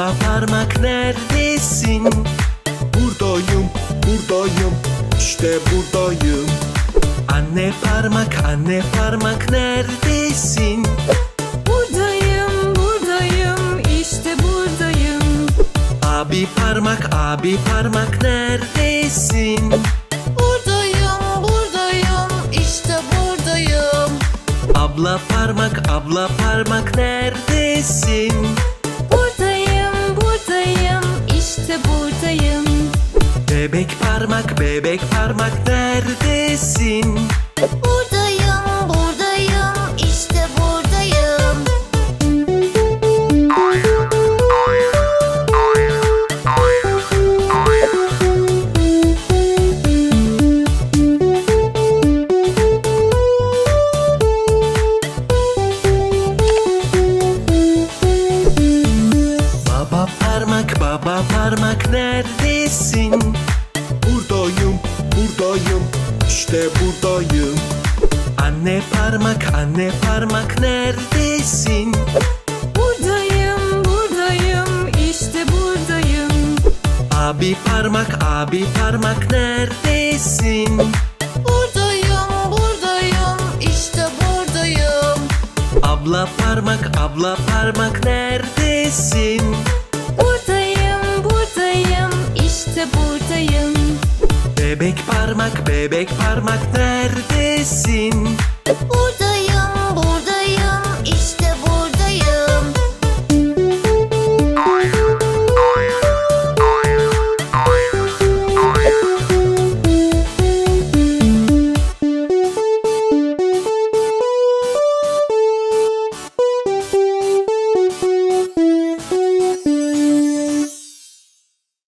Baba parmak neredesin? Buradayım, buradayım, işte buradayım. Anne parmak, anne parmak neredesin? Buradayım, buradayım, işte buradayım. Abi parmak, abi parmak neredesin? Buradayım, buradayım, işte buradayım. Abla parmak, abla parmak neredesin? Parmak bebek parmak neredesin Buradayım, buradayım, işte buradayım. Baba parmak baba parmak neredesin buradayım işte buradayım Anne parmak anne parmak neredesin Buradayım, buradayım, işte buradayım. Abi parmak abi parmak neredesin Buradayım, buradayım, işte buradayım. Abla parmak abla parmak neredesin Buradayım, buradayım, işte buradayım. Bebek parmak bebek parmak neredesin? Buradayım,